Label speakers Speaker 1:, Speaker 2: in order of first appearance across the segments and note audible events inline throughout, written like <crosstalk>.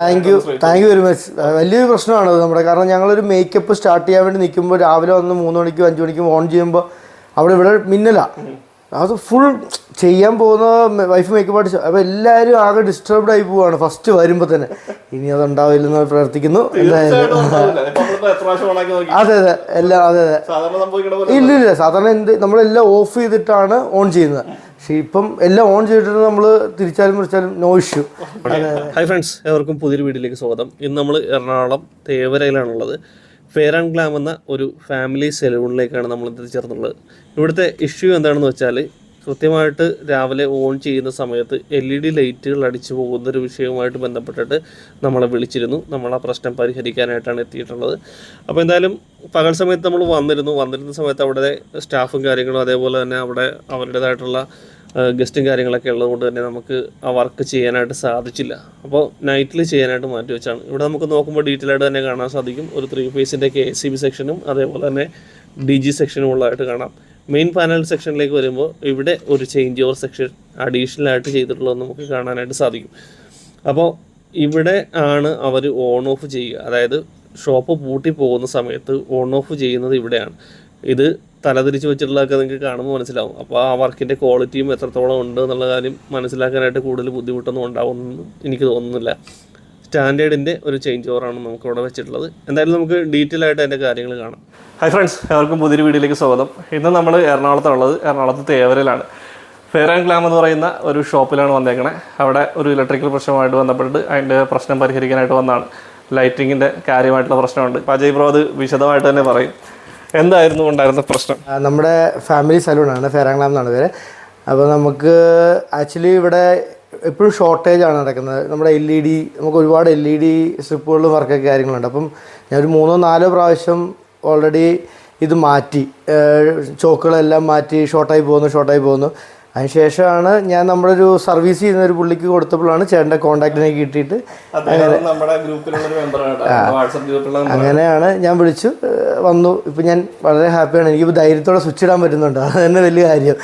Speaker 1: Thank you thank you very much വലിയൊരു പ്രശ്നമാണ് നമ്മുടെ. കാരണം ഞങ്ങളൊരു മേക്കപ്പ് സ്റ്റാർട്ട് ചെയ്യാൻ വേണ്ടി നിൽക്കുമ്പോൾ രാവിലെ വന്ന് മൂന്ന് മണിക്കും അഞ്ച് മണിക്കും ഓൺ ചെയ്യുമ്പോൾ അവിടെ ഇവിടെ മിന്നലാണ് അത് ഫുൾ ചെയ്യാൻ പോകുന്ന വൈഫ് മേക്കപ്പ് ആർട്ടിസ്റ്റ് അപ്പോൾ എല്ലാവരും ആകെ ഡിസ്റ്റർബ്ഡ് ആയി പോവാണ് ഫസ്റ്റ് വരുമ്പോൾ തന്നെ. ഇനി അത് ഉണ്ടാവില്ലെന്ന് പ്രാർത്ഥിക്കുന്നു. എന്തായാലും അതെ അതെ. എല്ലാം അതെ അതെ. ഇല്ലില്ല സാധാരണ എന്ത് നമ്മളെല്ലാം ഓഫ് ചെയ്തിട്ടാണ് ഓൺ ചെയ്യുന്നത്. പക്ഷേ ഇപ്പം എല്ലാം ഓൺ ചെയ്തിട്ട് നമ്മൾ തിരിച്ചാലും മുറിച്ചാലും നോ ഇഷ്യൂ
Speaker 2: ഹായ് ഫ്രണ്ട്സ് ഏവർക്കും പുതിയൊരു വീഡിയോയിലേക്ക് സ്വാഗതം. ഇന്ന് നമ്മൾ എറണാകുളം തേവരയിലാണുള്ളത്. ഫെയർ ആൻഡ് ഗ്ലാം എന്ന ഒരു ഫാമിലി സെലൂണിലേക്കാണ് നമ്മൾ എത്തിച്ചേർന്നുള്ളത് ഇവിടുത്തെ ഇഷ്യൂ എന്താണെന്ന് വെച്ചാൽ കൃത്യമായിട്ട് രാവിലെ ഓൺ ചെയ്യുന്ന സമയത്ത് എൽ ഇ ഡി ലൈറ്റുകൾ അടിച്ചു പോകുന്ന ഒരു വിഷയവുമായിട്ട് ബന്ധപ്പെട്ടിട്ട് നമ്മളെ വിളിച്ചിരുന്നു. നമ്മൾ ആ പ്രശ്നം പരിഹരിക്കാനായിട്ടാണ് എത്തിയിട്ടുള്ളത്. അപ്പോൾ എന്തായാലും പകൽ സമയത്ത് നമ്മൾ വന്നിരുന്നു. വന്നിരുന്ന സമയത്ത് അവിടെ സ്റ്റാഫും കാര്യങ്ങളും അതേപോലെ തന്നെ അവിടെ അവരുടേതായിട്ടുള്ള ഗസ്റ്റും കാര്യങ്ങളൊക്കെ ഉള്ളതുകൊണ്ട് തന്നെ നമുക്ക് ആ വർക്ക് ചെയ്യാനായിട്ട് സാധിച്ചില്ല. അപ്പോൾ നൈറ്റിൽ ചെയ്യാനായിട്ട് മാറ്റി വെച്ചാണ്. ഇവിടെ നമുക്ക് നോക്കുമ്പോൾ ഡീറ്റെയിൽ ആയിട്ട് തന്നെ കാണാൻ സാധിക്കും. ഒരു ത്രീ ഫേസിന്റെ കെ സി ബി സെക്ഷനും അതേപോലെ തന്നെ ഡി ജി സെക്ഷനും ഉള്ളതായിട്ട് കാണാം. മെയിൻ പാനൽ സെക്ഷനിലേക്ക് വരുമ്പോൾ ഇവിടെ ഒരു ചേഞ്ച് ഓവർ സെക്ഷൻ അഡീഷണൽ ആയിട്ട് ചെയ്തിട്ടുള്ളത് നമുക്ക് കാണാനായിട്ട് സാധിക്കും. അപ്പോൾ ഇവിടെ ആണ് അവർ ഓൺ ഓഫ് ചെയ്യുക. അതായത് ഷോപ്പ് പൂട്ടി പോകുന്ന സമയത്ത് ഓൺ ഓഫ് ചെയ്യുന്നത് ഇവിടെയാണ്. ഇത് തലതിരിച്ച് വെച്ചിട്ടുള്ളതൊക്കെ നിങ്ങൾക്ക് കാണുമ്പോൾ മനസ്സിലാവും. അപ്പോൾ ആ വർക്കിന്റെ ക്വാളിറ്റിയും എത്രത്തോളം ഉണ്ട് എന്നുള്ള കാര്യം മനസ്സിലാക്കാനായിട്ട് കൂടുതൽ ബുദ്ധിമുട്ടൊന്നും ഉണ്ടാവുമെന്ന് എനിക്ക് തോന്നുന്നില്ല. സ്റ്റാൻഡേർഡിന്റെ ഒരു ചേഞ്ച് ഓവറാണ് നമുക്ക് ഇവിടെ വെച്ചിട്ടുള്ളത്. എന്തായാലും നമുക്ക് ഡീറ്റെയിൽ ആയിട്ട് അതിന്റെ കാര്യങ്ങൾ കാണാം. ഹൈ ഫ്രണ്ട്സ് എല്ലാവർക്കും പുതിയൊരു വീഡിയോയിലേക്ക് സ്വാഗതം. ഇന്ന് നമ്മൾ എറണാകുളത്താണുള്ളത് എറണാകുളത്ത് തേവരയിലാണ് ഫെയർ ആൻഡ് ഗ്ലാം എന്ന് പറയുന്ന ഒരു ഷോപ്പിലാണ് വന്നേക്കണേ. അവിടെ ഒരു ഇലക്ട്രിക്കൽ പ്രശ്നമായിട്ട് ബന്ധപ്പെട്ട് അതിന്റെ പ്രശ്നം പരിഹരിക്കാനായിട്ട് വന്നതാണ്. ലൈറ്റിങ്ങിന്റെ കാര്യമായിട്ടുള്ള പ്രശ്നമുണ്ട്. അപ്പോൾ അജയ് ബ്രോ അത് വിശദമായിട്ട് തന്നെ പറയും. എന്തായിരുന്നു ഉണ്ടായിരുന്ന പ്രശ്നം?
Speaker 1: നമ്മുടെ ഫാമിലി സലൂണാണ് ഫെറാങ്ലാം എന്നാണ് പേര്. അപ്പോൾ നമുക്ക് ആക്ച്വലി ഇവിടെ എപ്പോഴും ഷോർട്ടേജ് ആണ് നടക്കുന്നത്. നമ്മുടെ എൽ ഇ ഡി നമുക്ക് ഒരുപാട് എൽ ഇ ഡി സ്ട്രിപ്പുകളിലും വർക്കൊക്കെ കാര്യങ്ങളുണ്ട്. അപ്പം ഞാൻ ഒരു മൂന്നോ നാലോ പ്രാവശ്യം ഓൾറെഡി ഇത് മാറ്റി. ചോക്കുകളെല്ലാം മാറ്റി ഷോർട്ടായി പോകുന്നു ഷോർട്ടായി പോകുന്നു. അതിനുശേഷമാണ് ഞാൻ നമ്മുടെ ഒരു സർവീസ് ചെയ്യുന്ന ഒരു പുള്ളിക്ക് കൊടുത്തപ്പോഴാണ് ചേട്ടന്റെ കോൺടാക്റ്റിനെ കിട്ടിയിട്ട് അങ്ങനെയാണ് ഞാൻ വിളിച്ചു വന്നു. ഇപ്പം ഞാൻ വളരെ ഹാപ്പിയാണ് എനിക്ക് ധൈര്യത്തോടെ സ്വിച്ച് ഇടാൻ പറ്റുന്നുണ്ട്. അത് തന്നെ വലിയ കാര്യം.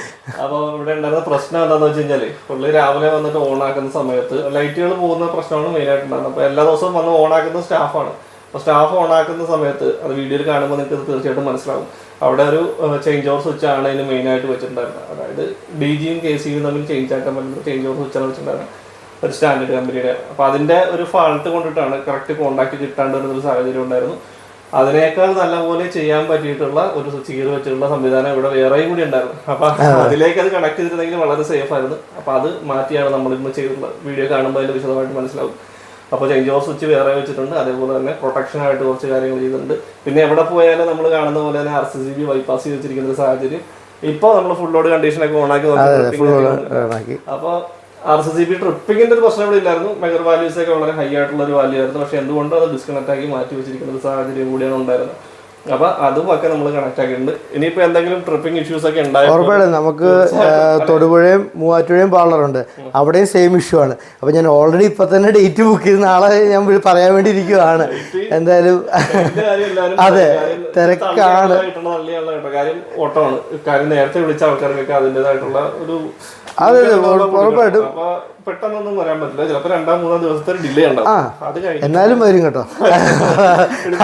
Speaker 2: അപ്പോൾ ഇവിടെ ഉണ്ടായിരുന്ന പ്രശ്നം എന്താണെന്ന് വെച്ച് കഴിഞ്ഞാൽ പുള്ളി രാവിലെ വന്നിട്ട് ഓണാക്കുന്ന സമയത്ത് ലൈറ്റുകൾ പോകുന്ന പ്രശ്നമാണ് മെയിൻ ആയിട്ട് ഉണ്ടാകുന്നത് അപ്പോൾ എല്ലാ ദിവസവും വന്ന് ഓണാക്കുന്ന സ്റ്റാഫാണ് അപ്പോൾ സ്റ്റാഫ് ഓൺ ആക്കുന്ന സമയത്ത് അത് വീഡിയോയിൽ കാണുമ്പോൾ നിങ്ങൾക്ക് തീർച്ചയായിട്ടും മനസ്സിലാവും. അവിടെ ഒരു ചേഞ്ച് ഓവർ സ്വിച്ച് ആണ് അതിന് മെയിനായിട്ട് വെച്ചിട്ടുണ്ടായിരുന്നത്. അതായത് ഡി ജിയും കെ സിയും തമ്മിൽ ചേഞ്ച് ആക്കാൻ പറ്റുന്ന ചേഞ്ച് ഓവർ സ്വിച്ചാണ് വെച്ചിട്ടുണ്ടായിരുന്നത്. ഒരു സ്റ്റാൻഡേർഡ് കമ്പനിയുടെ അപ്പോൾ അതിന്റെ ഒരു ഫാൾട്ട് കൊണ്ടിട്ടാണ് കറക്റ്റ് കോണ്ടാക്ട് കിട്ടാണ്ട് വരുന്ന ഒരു സാഹചര്യം ഉണ്ടായിരുന്നു. അതിനേക്കാൾ നല്ലപോലെ ചെയ്യാൻ പറ്റിയിട്ടുള്ള ഒരു സ്വിച്ച് ഗിയർ വെച്ചിട്ടുള്ള സംവിധാനം ഇവിടെ വേറെയും കൂടി ഉണ്ടായിരുന്നു. അപ്പൊ അതിലേക്ക് അത് കണക്ട് ചെയ്തിരുന്നെങ്കിൽ വളരെ സേഫ് ആയിരുന്നു. അപ്പൊ അത് മാറ്റിയാണ് നമ്മൾ ഇന്ന് ചെയ്തിട്ടുള്ളത്. വീഡിയോ കാണുമ്പോൾ അതിൽ വിശദമായിട്ട് മനസ്സിലാവും. അപ്പോൾ ചേഞ്ച് ഓഫ് സ്വിച്ച് വേറെ വെച്ചിട്ടുണ്ട്. അതേപോലെ തന്നെ പ്രൊട്ടക്ഷൻ ആയിട്ട് കുറച്ച് കാര്യങ്ങൾ ചെയ്തിട്ടുണ്ട് പിന്നെ എവിടെ പോയാലും നമ്മൾ കാണുന്ന പോലെ തന്നെ R C C B bypass ചെയ്ത് വെച്ചിരിക്കുന്ന ഒരു സാഹചര്യം. ഇപ്പോൾ നമ്മൾ ഫുൾ ലോഡ് കണ്ടീഷനൊക്കെ ഓണാക്കി നോക്കി അപ്പോൾ ആർ സി സി ബി ട്രിപ്പിങ്ങിന്റെ ഒരു പ്രശ്നം ഇവിടെ ഇല്ലായിരുന്നു. മെഗർ വാല്യൂസ് ഒക്കെ വളരെ ഹൈ ആയിട്ടുള്ള ഒരു വാല്യൂ ആയിരുന്നു. പക്ഷെ എന്തുകൊണ്ടും അത് ഡിസ്കണക്ട് ആക്കി മാറ്റി വെച്ചിരിക്കുന്ന ഒരു സാഹചര്യം കൂടിയാണ് ഉണ്ടായിരുന്നത്. അപ്പൊ അതും ഒക്കെ നമ്മൾ കണക്ട് ആക്കിയിട്ടുണ്ട്. ഇനിയിപ്പോ എന്തെങ്കിലും ട്രിപ്പിംഗ് ഇഷ്യൂസ് ഒക്കെ
Speaker 1: ഉറപ്പായിട്ടും നമുക്ക് തൊടുപുഴയും മൂവാറ്റുപുഴയും പാർലറുണ്ട് അവിടെയും സെയിം ഇഷ്യൂ ആണ്. അപ്പൊ ഞാൻ ഓൾറെഡി ഇപ്പൊ തന്നെ ഡേറ്റ് ബുക്ക് ചെയ്ത് നാളെ ഞാൻ പറയാൻ വേണ്ടി ഇരിക്കുവാണ്. <laughs> എന്തായാലും അതെ, തിരക്കാണ്.
Speaker 2: കാര്യം ഓട്ടമാണ്. കാര്യം നേരത്തെ വിളിച്ച ആൾക്കാർക്കൊക്കെ അതിന്റെതായിട്ടുള്ള ഒരു
Speaker 1: അതെ, അതെ,
Speaker 2: ഉറപ്പായിട്ടും. പെട്ടെന്നൊന്നും വരാൻ പറ്റില്ല. ചിലപ്പോ രണ്ടാം മൂന്നാം ദിവസത്തെ ഡിലേ ഉണ്ടാവും. അത് കഴിഞ്ഞ്
Speaker 1: എന്നാലും വരും കേട്ടോ.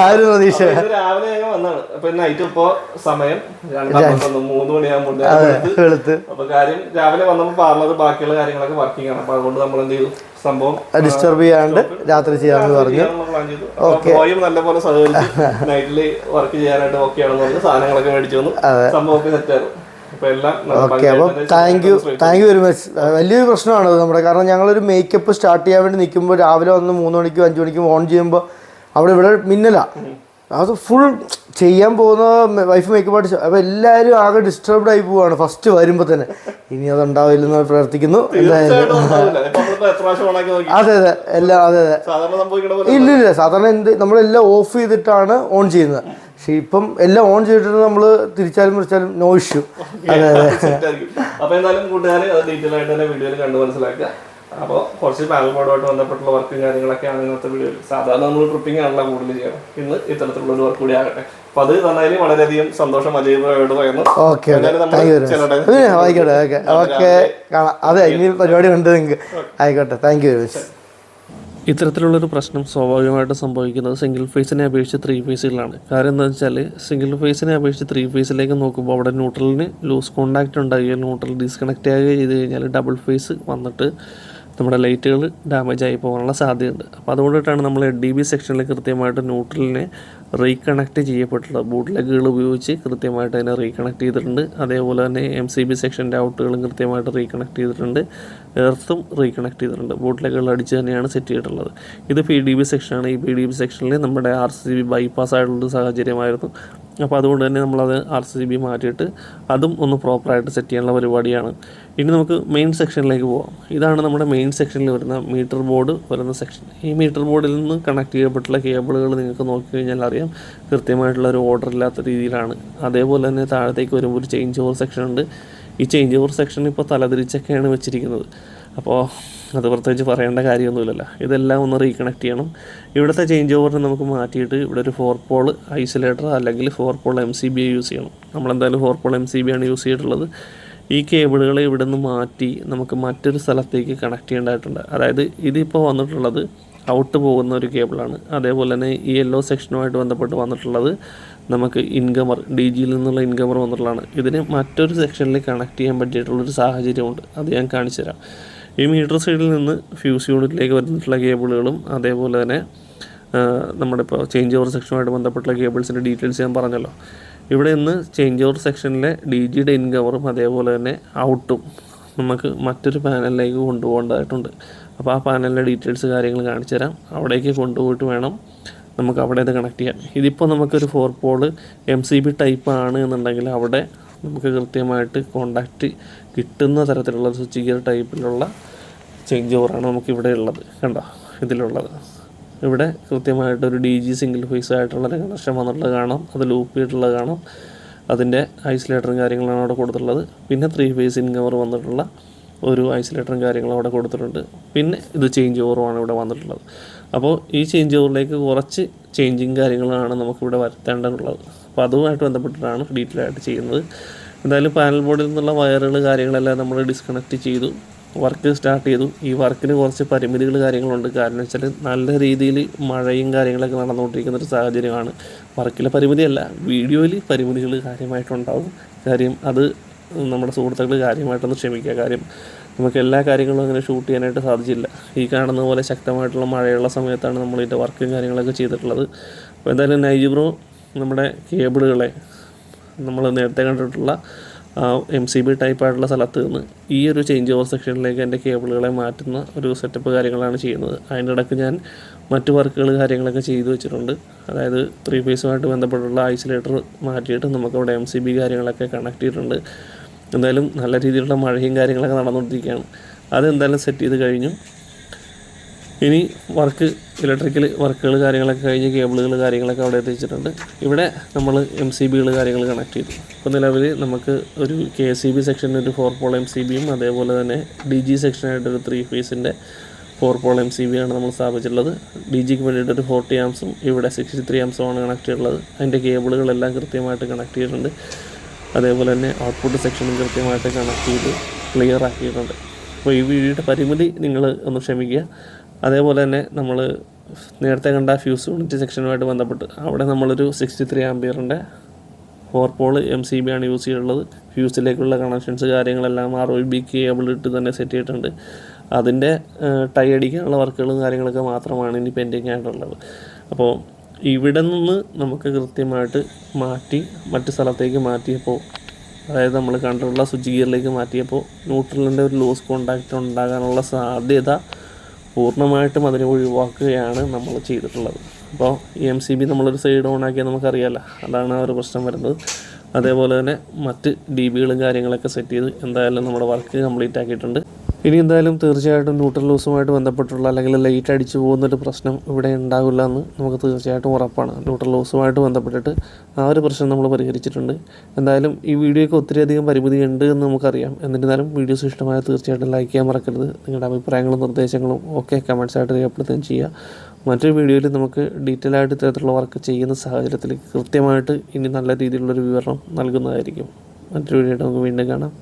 Speaker 1: ആരും പ്രതീക്ഷ.
Speaker 2: രാവിലെ ഞാൻ വന്നാണ്. അപ്പൊ നൈറ്റ് ഇപ്പോ സമയം. മൂന്ന് മണിയാകുമ്പോൾ
Speaker 1: വെളുത്ത്
Speaker 2: അപ്പൊ കാര്യം രാവിലെ വന്നപ്പോൾ പാർലർ ബാക്കിയുള്ള കാര്യങ്ങളൊക്കെ വർക്കിംഗ് ആണ്. അപ്പൊ അതുകൊണ്ട് നമ്മൾ എന്ത് ചെയ്തു? സംഭവം
Speaker 1: ഡിസ്റ്റർബ് ചെയ്യാണ്ട് രാത്രി ചെയ്യാന്ന് പറഞ്ഞു.
Speaker 2: ബോയും നല്ലപോലെ സഹകരിച്ച് <laughs> നൈറ്റിൽ വർക്ക് ചെയ്യാനായിട്ട് ഓക്കെ ആണെന്ന് പറഞ്ഞു സാധനങ്ങളൊക്കെ മേടിച്ചു വന്നു. സംഭവമൊക്കെ സെറ്റ്
Speaker 1: ഓക്കെ അപ്പം thank you thank you very much വലിയൊരു പ്രശ്നമാണ് നമ്മുടെ. കാരണം ഞങ്ങളൊരു മേക്കപ്പ് സ്റ്റാർട്ട് ചെയ്യാൻ വേണ്ടി നിൽക്കുമ്പോൾ രാവിലെ വന്ന് മൂന്ന് മണിക്കും അഞ്ച് മണിക്കും ഓൺ ചെയ്യുമ്പോൾ അവിടെ ഇവിടെ മിന്നലാണ് അത് ഫുൾ ചെയ്യാൻ പോകുന്ന വൈഫ് മേക്കപ്പ് ആർട്ടിസ്റ്റ് അപ്പോൾ എല്ലാവരും ആകെ ഡിസ്റ്റർബ്ഡ് ആയി പോവാണ് ഫസ്റ്റ് വരുമ്പോൾ തന്നെ. ഇനി അത് ഉണ്ടാവില്ലെന്ന് പ്രാർത്ഥിക്കുന്നു എന്തായാലും അതെ അതെ. എല്ലാം അതെ അതെ. ഇല്ല ഇല്ല. സാധാരണ എന്ത് നമ്മളെല്ലാം ഓഫ് ചെയ്തിട്ടാണ് ഓൺ ചെയ്യുന്നത്. പക്ഷെ ഇപ്പം എല്ലാം ഓൺ ചെയ്തിട്ട് നമ്മൾ തിരിച്ചാലും മുറിച്ചാലും നോ ഇഷ്യൂ അതെ അതെ. <laughs>
Speaker 2: അപ്പൊ എന്തായാലും കൂട്ടുകാരെ അത് ഡീറ്റെയിൽ ആയിട്ട് തന്നെ വീഡിയോയിൽ കണ്ടു മനസ്സിലാക്കുക. അപ്പോൾ കുറച്ച് പാനൽ ബോർഡുമായിട്ട് ബന്ധപ്പെട്ടുള്ള വർക്കും കാര്യങ്ങളൊക്കെയാണ് ഇന്നത്തെ വീഡിയോയിൽ സാധാരണ നമ്മൾ ട്രിപ്പിംഗ് ആണല്ലോ കൂടുതൽ ചെയ്യണം ഇന്ന് ഇത്തരത്തിലുള്ള ഒരു വർക്ക് കൂടി ആകട്ടെ. അപ്പൊ അത് വളരെയധികം സന്തോഷം അജയ്ബോയോട് പറയുന്നു.
Speaker 1: ആയിക്കോട്ടെ ഓക്കെ ഓക്കെ കാണാം. അതെ ഇനി പരിപാടി ഉണ്ട് നിങ്ങൾക്ക്. ആയിക്കോട്ടെ താങ്ക് യു വെരി മച്ച്
Speaker 2: ഇത്തരത്തിലുള്ളൊരു പ്രശ്നം സ്വാഭാവികമായിട്ട് സംഭവിക്കുന്നത് സിംഗിൾ ഫേസിനെ അപേക്ഷിച്ച് ത്രീ ഫേസിലാണ് കാര്യം എന്താണെന്ന് വെച്ചാൽ സിംഗിൾ ഫേസിനെ അപേക്ഷിച്ച് ത്രീ ഫേസിലേക്ക് നോക്കുമ്പോൾ അവിടെ ന്യൂട്രലിന് ലൂസ് കോണ്ടാക്റ്റ് ഉണ്ടാകുകയോ ന്യൂട്രൽ ഡിസ്കണക്റ്റ് ആകുകയോ ചെയ്ത് കഴിഞ്ഞാൽ ഡബിൾ ഫേസ് വന്നിട്ട് നമ്മുടെ ലൈറ്റുകൾ ഡാമേജ് ആയി പോകാനുള്ള സാധ്യതയുണ്ട്. അപ്പോൾ അതുകൊണ്ടിട്ടാണ് നമ്മൾ ഡി ബി സെക്ഷനിൽ കൃത്യമായിട്ട് ന്യൂട്രലിനെ റീകണക്ട് ചെയ്യപ്പെട്ടിട്ടുള്ളത്. ബൂട്ട് ലെഗുകൾ ഉപയോഗിച്ച് കൃത്യമായിട്ട് അതിനെ റീകണക്ട് ചെയ്തിട്ടുണ്ട്. അതേപോലെ തന്നെ എം സി ബി സെക്ഷന്റെ ഔട്ടുകളും കൃത്യമായിട്ട് റീകണക്ട് ചെയ്തിട്ടുണ്ട്. എർത്തും റീകണക്ട് ചെയ്തിട്ടുണ്ട്. ബൂട്ട് ലെഗുകൾ അടിച്ച് തന്നെയാണ് സെറ്റ് ചെയ്തിട്ടുള്ളത്. ഇത് പി ഡി ബി സെക്ഷനാണ് ഈ പി ഡി ബി സെക്ഷനിൽ നമ്മുടെ ആർ സി ബി ബൈപ്പാസ് ആയിട്ടുള്ള സാഹചര്യമായിരുന്നു. അപ്പോൾ അതുകൊണ്ട് തന്നെ നമ്മളത് ആർ സി ബി മാറ്റിയിട്ട് അതും ഒന്ന് പ്രോപ്പറായിട്ട് സെറ്റ് ചെയ്യാനുള്ള പരിപാടിയാണ്. ഇനി നമുക്ക് മെയിൻ സെക്ഷനിലേക്ക് പോകാം ഇതാണ് നമ്മുടെ മെയിൻ സെക്ഷനിൽ വരുന്ന മീറ്റർ ബോർഡ് വരുന്ന സെക്ഷൻ ഈ മീറ്റർ ബോർഡിൽ നിന്ന് കണക്ട് ചെയ്യപ്പെട്ടുള്ള കേബിളുകൾ നിങ്ങൾക്ക് നോക്കിക്കഴിഞ്ഞാൽ അറിയാം. കൃത്യമായിട്ടുള്ള ഒരു ഓർഡർ ഇല്ലാത്ത രീതിയിലാണ്. അതേപോലെ തന്നെ താഴത്തേക്ക് വരുമ്പോൾ ഒരു ചേഞ്ച് ഓവർ സെക്ഷൻ ഉണ്ട്. ഈ ചേഞ്ച് ഓവർ സെക്ഷൻ ഇപ്പോൾ തലതിരിച്ചൊക്കെയാണ് വെച്ചിരിക്കുന്നത്. അപ്പോൾ അത് പ്രത്യേകിച്ച് പറയേണ്ട കാര്യമൊന്നുമില്ലല്ലോ. ഇതെല്ലാം ഒന്ന് റീകണക്ട് ചെയ്യണം. ഇവിടുത്തെ ചേഞ്ച് ഓവറിന് നമുക്ക് മാറ്റിയിട്ട് ഇവിടെ ഒരു ഫോർ പോൾ ഐസൊലേറ്റർ അല്ലെങ്കിൽ four pole M C B use ചെയ്യണം. നമ്മളെന്തായാലും four pole M C B ആണ് യൂസ് ചെയ്തിട്ടുള്ളത്. ഈ കേബിളുകളെ ഇവിടെ നിന്ന് മാറ്റി നമുക്ക് മറ്റൊരു സ്ഥലത്തേക്ക് കണക്ട് ചെയ്യേണ്ടതായിട്ടുണ്ട്. അതായത് ഇതിപ്പോൾ വന്നിട്ടുള്ളത് ഔട്ട് പോകുന്ന ഒരു കേബിളാണ് അതേപോലെ തന്നെ ഈ യെല്ലോ സെക്ഷനുമായിട്ട് ബന്ധപ്പെട്ട് വന്നിട്ടുള്ളത് നമുക്ക് ഇൻകമർ ഡി ജിയിൽ നിന്നുള്ള ഇൻകമർ വന്നിട്ടുള്ളതാണ്. ഇതിന് മറ്റൊരു സെക്ഷനിൽ കണക്ട് ചെയ്യാൻ പറ്റിയിട്ടുള്ളൊരു സാഹചര്യമുണ്ട്. അത് ഞാൻ കാണിച്ചു തരാം ഈ മീറ്റർ സൈഡിൽ നിന്ന് ഫ്യൂസ് യൂണിറ്റിലേക്ക് വരുന്നിട്ടുള്ള കേബിളുകളും അതേപോലെ തന്നെ നമ്മുടെ ഇപ്പോൾ ചേഞ്ച് ഓവർ സെക്ഷനുമായിട്ട് ബന്ധപ്പെട്ടുള്ള കേബിൾസിന്റെ ഡീറ്റെയിൽസ് ഞാൻ പറഞ്ഞല്ലോ. ഇവിടെ നിന്ന് ചേഞ്ച് ഓവർ സെക്ഷനിലെ ഡി ജിയുടെ ഇൻകവറും അതേപോലെ തന്നെ ഔട്ടും നമുക്ക് മറ്റൊരു പാനലിലേക്ക് കൊണ്ടുപോകേണ്ടതായിട്ടുണ്ട്. അപ്പോൾ ആ പാനലിന്റെ ഡീറ്റെയിൽസ് കാര്യങ്ങൾ കാണിച്ചു തരാം. അവിടേക്ക് കൊണ്ടുപോയിട്ട് വേണം നമുക്ക് അവിടെ ഇത് കണക്ട് ചെയ്യാൻ. ഇതിപ്പോൾ നമുക്കൊരു four pole M C B type ആണ് എന്നുണ്ടെങ്കിൽ അവിടെ നമുക്ക് കൃത്യമായിട്ട് കോണ്ടാക്റ്റ് കിട്ടുന്ന തരത്തിലുള്ള സ്വിച്ച് ഗിയർ ടൈപ്പിലുള്ള ചേഞ്ച് ഓവറാണ് നമുക്കിവിടെ ഉള്ളത്. കണ്ടോ? ഇതിലുള്ളത്. ഇവിടെ കൃത്യമായിട്ട് ഒരു ഡി ജി സിംഗിൾ ഫേസ് ആയിട്ടുള്ള കണക്ഷൻ വന്നിട്ടുള്ളത് കാണാം. അത് ലൂപ്പ് ചെയ്തിട്ടുള്ളത് കാണാം. അതിന്റെ ഐസൊലേറ്ററും കാര്യങ്ങളാണ് അവിടെ കൊടുത്തിട്ടുള്ളത്. പിന്നെ ത്രീ ഫേസ് ഇൻകവർ വന്നിട്ടുള്ള ഒരു ഐസൊലേറ്ററും കാര്യങ്ങളും അവിടെ കൊടുത്തിട്ടുണ്ട്. പിന്നെ ഇത് ചേഞ്ച് ഓവറുമാണ് ഇവിടെ വന്നിട്ടുള്ളത്. അപ്പോൾ ഈ ചേഞ്ച് ഓവറിലേക്ക് കുറച്ച് ചേഞ്ചിങ് കാര്യങ്ങളാണ് നമുക്കിവിടെ വരുത്തേണ്ടതുള്ളത്. അപ്പോൾ അതുമായിട്ട് ബന്ധപ്പെട്ടിട്ടാണ് ഡീറ്റെയിൽ ആയിട്ട് ചെയ്യുന്നത്. എന്തായാലും പാനൽ ബോർഡിൽ നിന്നുള്ള വയറുകൾ കാര്യങ്ങളെല്ലാം നമ്മൾ ഡിസ്കണക്ട് ചെയ്തു. വർക്ക് സ്റ്റാർട്ട് ചെയ്തു. ഈ വർക്കിന് കുറച്ച് പരിമിതികൾ കാര്യങ്ങളുണ്ട്. കാരണം വെച്ചാൽ നല്ല രീതിയിൽ മഴയും കാര്യങ്ങളൊക്കെ നടന്നുകൊണ്ടിരിക്കുന്ന ഒരു സാഹചര്യമാണ്. വർക്കിലെ പരിമിതിയല്ല വീഡിയോയിൽ പരിമിതികൾ കാര്യമായിട്ടുണ്ടാവും. കാര്യം അത് നമ്മുടെ സുഹൃത്തുക്കൾ കാര്യമായിട്ടൊന്ന് ക്ഷമിക്കുക. കാര്യം നമുക്ക് എല്ലാ കാര്യങ്ങളും അങ്ങനെ ഷൂട്ട് ചെയ്യാനായിട്ട് സാധിച്ചില്ല. ഈ കാണുന്ന പോലെ ശക്തമായിട്ടുള്ള മഴയുള്ള സമയത്താണ് നമ്മൾ ഇതിന്റെ വർക്കും കാര്യങ്ങളൊക്കെ ചെയ്തിട്ടുള്ളത്. അപ്പോൾ എന്തായാലും നൈജിബ്രോ നമ്മുടെ കേബിളുകളെ നമ്മൾ നേരത്തെ കണ്ടിട്ടുള്ള എം സി ബി ടൈപ്പ് ആയിട്ടുള്ള സ്ഥലത്ത് നിന്ന് ഈ ഒരു ചേഞ്ച് ഓവർ സെക്ഷനിലേക്ക് എന്റെ കേബിളുകളെ മാറ്റുന്ന ഒരു സെറ്റപ്പ് കാര്യങ്ങളാണ് ചെയ്യുന്നത്. അതിന്റെ ഇടയ്ക്ക് ഞാൻ മറ്റു വർക്കുകൾ കാര്യങ്ങളൊക്കെ ചെയ്തു വെച്ചിട്ടുണ്ട്. അതായത് ത്രീ ഫേസുമായിട്ട് ബന്ധപ്പെട്ടുള്ള ഐസൊലേറ്റർ മാറ്റിയിട്ട് നമുക്കവിടെ എം സി ബി കാര്യങ്ങളൊക്കെ കണക്ട് ചെയ്തിട്ടുണ്ട്. എന്തായാലും നല്ല രീതിയിലുള്ള മഴയും കാര്യങ്ങളൊക്കെ നടന്നുകൊണ്ടിരിക്കുകയാണ്. അതെന്തായാലും സെറ്റ് ചെയ്ത് കഴിഞ്ഞു. ഇനി വർക്ക് ഇലക്ട്രിക്കൽ വർക്കുകൾ കാര്യങ്ങളൊക്കെ കഴിഞ്ഞ് കേബിളുകൾ കാര്യങ്ങളൊക്കെ അവിടെ എത്തിച്ചിട്ടുണ്ട്. ഇവിടെ നമ്മൾ എം സി ബികൾ കാര്യങ്ങൾ കണക്ട് ചെയ്തു. ഇപ്പോൾ നിലവിൽ നമുക്ക് ഒരു കെ സി ബി സെക്ഷനിൽ ഒരു ഫോർ പോൾ എം സി ബിയും അതേപോലെ തന്നെ ഡി ജി സെക്ഷനായിട്ടൊരു three ഫേസിന്റെ four pole M C B ആണ് നമ്മൾ സ്ഥാപിച്ചിട്ടുള്ളത്. ഡി ജിക്ക് വേണ്ടിയിട്ട് ഒരു ഫോർട്ടി ആംസും ഇവിടെ സിക്സ്റ്റി ത്രീ ആംസും ആണ് കണക്ട് ചെയ്തിട്ടുള്ളത്. അതിന്റെ കേബിളുകളെല്ലാം കൃത്യമായിട്ട് കണക്ട് ചെയ്തിട്ടുണ്ട്. അതേപോലെ തന്നെ ഔട്ട്പുട്ട് സെക്ഷനും കൃത്യമായിട്ട് കണക്ട് ചെയ്ത് ക്ലിയർ ആക്കിയിട്ടുണ്ട്. അപ്പോൾ ഈ വീഡിയോയുടെ പരിമിതി നിങ്ങൾ ഒന്ന് ക്ഷമിക്കുക. അതേപോലെ തന്നെ നമ്മൾ നേരത്തെ കണ്ട ഫ്യൂസ് യൂണിറ്റ് സെക്ഷനുമായിട്ട് ബന്ധപ്പെട്ട് അവിടെ നമ്മളൊരു sixty three ആംബിയറിന്റെ four pole M C B ആണ് യൂസ് ചെയ്തിട്ടുള്ളത്. ഫ്യൂസിലേക്കുള്ള കണക്ഷൻസ് കാര്യങ്ങളെല്ലാം ആർ ഒ ബി കേബിൾ ഇട്ട് തന്നെ സെറ്റ് ചെയ്തിട്ടുണ്ട്. അതിന്റെ ടൈ അടിക്കാനുള്ള വർക്കുകളും കാര്യങ്ങളൊക്കെ മാത്രമാണ് ഇനി പെൻഡിങ് ആയിട്ടുള്ളത്. അപ്പോൾ ഇവിടെ നിന്ന് നമുക്ക് കൃത്യമായിട്ട് മാറ്റി മറ്റു സ്ഥലത്തേക്ക് മാറ്റിയപ്പോൾ അതായത് നമ്മൾ കണ്ടിട്ടുള്ള സ്വിച്ച് ഗിയറിലേക്ക് മാറ്റിയപ്പോൾ ന്യൂട്രലിന്റെ ഒരു ലൂസ് കോണ്ടാക്റ്റ് ഉണ്ടാകാനുള്ള സാധ്യത പൂർണമായിട്ടും അതിനെ ഒഴിവാക്കുകയാണ് നമ്മൾ ചെയ്തിട്ടുള്ളത്. അപ്പോൾ ഈ എം സി ബി നമ്മളൊരു സൈഡ് ഓൺ ആക്കിയാൽ നമുക്കറിയാമല്ലോ അതാണ് ആ ഒരു പ്രശ്നം വരുന്നത്. അതേപോലെ തന്നെ മറ്റ് ഡി ബികളും കാര്യങ്ങളൊക്കെ സെറ്റ് ചെയ്ത് എന്തായാലും നമ്മുടെ വർക്ക് കംപ്ലീറ്റ് ആക്കിയിട്ടുണ്ട്. ഇനി എന്തായാലും തീർച്ചയായിട്ടും ന്യൂട്രൽ ലൂസുമായിട്ട് ബന്ധപ്പെട്ടുള്ള അല്ലെങ്കിൽ ലൈറ്റ് അടിച്ചു പോകുന്നൊരു പ്രശ്നം ഇവിടെ ഉണ്ടാകില്ല എന്ന് നമുക്ക് തീർച്ചയായിട്ടും ഉറപ്പാണ്. ന്യൂട്രൽ ലൂസുമായിട്ട് ബന്ധപ്പെട്ടിട്ട് ആ ഒരു പ്രശ്നം നമ്മൾ പരിഹരിച്ചിട്ടുണ്ട്. എന്തായാലും ഈ വീഡിയോയ്ക്ക് ഒത്തിരിയധികം പരിമിതി ഉണ്ട് എന്ന് നമുക്കറിയാം. എന്നിരുന്നാലും വീഡിയോസ് ഇഷ്ടമായ തീർച്ചയായിട്ടും ലൈക്ക് ചെയ്യാൻ മറക്കരുത്. നിങ്ങളുടെ അഭിപ്രായങ്ങളും നിർദ്ദേശങ്ങളും ഒക്കെ കമൻസ് ആയിട്ട് രേഖപ്പെടുത്തുകയും ചെയ്യുക. മറ്റൊരു വീഡിയോയിൽ നമുക്ക് ഡീറ്റെയിൽ ആയിട്ട് ഇത്തരത്തിലുള്ള വർക്ക് ചെയ്യുന്ന സാഹചര്യത്തിൽ കൃത്യമായിട്ട് ഇനി നല്ല രീതിയിലുള്ളൊരു വിവരണം നൽകുന്നതായിരിക്കും. മറ്റൊരു വീഡിയോ നമുക്ക് വീണ്ടും കാണാം.